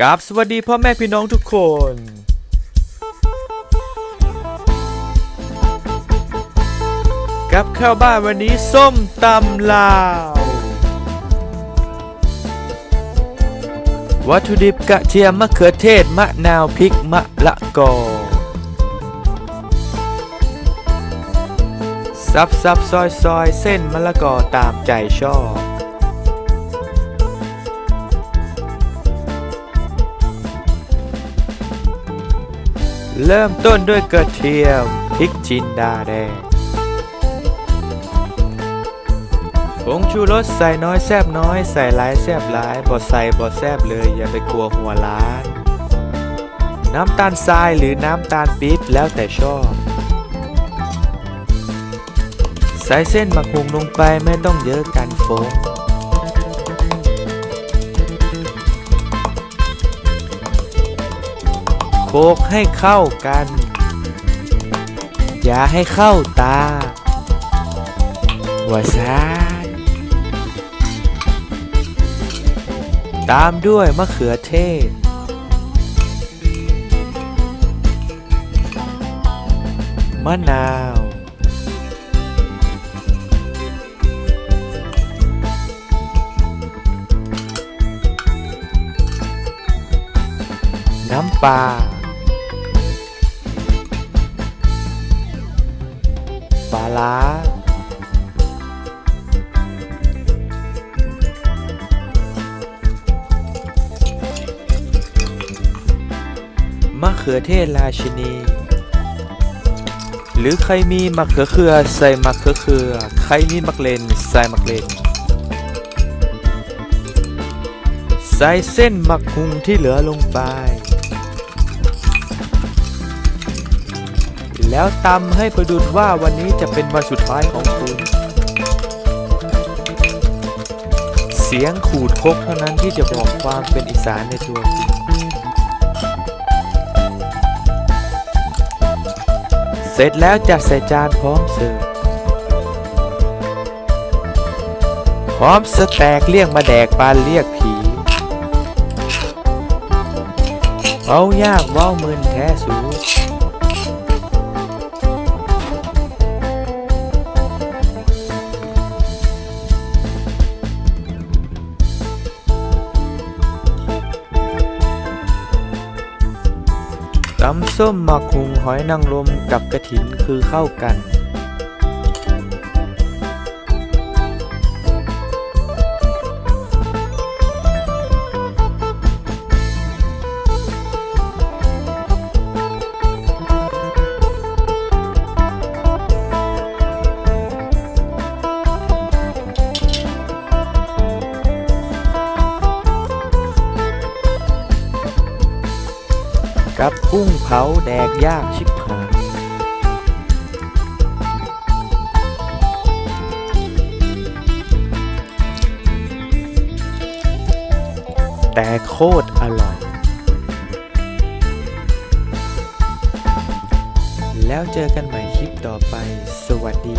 กับสวัสดีพ่อแม่พี่น้องทุกคน กับข้าวบ้านวันนี้ส้มตำลาว วัตถุดิบกระเทียมมะเขือเทศมะนาวพริกมะละกอซับซับซอยซอยเส้นมะละกอตามใจชอบ เริ่มต้นด้วยกระเทียมพริกจินดาแดงผงชูรสใส่น้อยแซบน้อยใส่หลายแซบหลายบ่ใส่บ่แซบเลยอย่าไปกลัวหัวล้านน้ำตาลทรายหรือน้ำตาลปี๊บแล้วแต่ชอบ ใส่เส้นหมักหุงลงไปไม่ต้องเยอะกันฟง โคกให้เข้ากัน อย่าให้เข้าตาหัวซาตามด้วยมะเขือเทศ มะนาว น้ำปลา ปลาร้ามะเขือเทศราชินี หรือใครมีมะเขือเขือใส่มะเขือเขือ ใครมีมะเลนใส่มะเลน ใส่เส้นมักหุงที่เหลือลงไป แล้วตำให้ประดุดว่าวันนี้จะเป็นวันสุดท้ายของคุณ เสียงขูดคกเท่านั้นที่จะบอกความเป็นอีสานในตัวคุณเสร็จแล้วจัดใส่จานพร้อมเสิร์ฟพร้อมสแต็กเลี่ยงมาแดกปานเรียกผีเว้ายากเว้ามืนแท้สู ตำส้มหมักหุงหอยนางรมกับกระถินคือเข้ากัน กับกุ้งเผาแดกยากชิบหายแต่โคตรอร่อย แล้วเจอกันใหม่คลิปต่อไป สวัสดี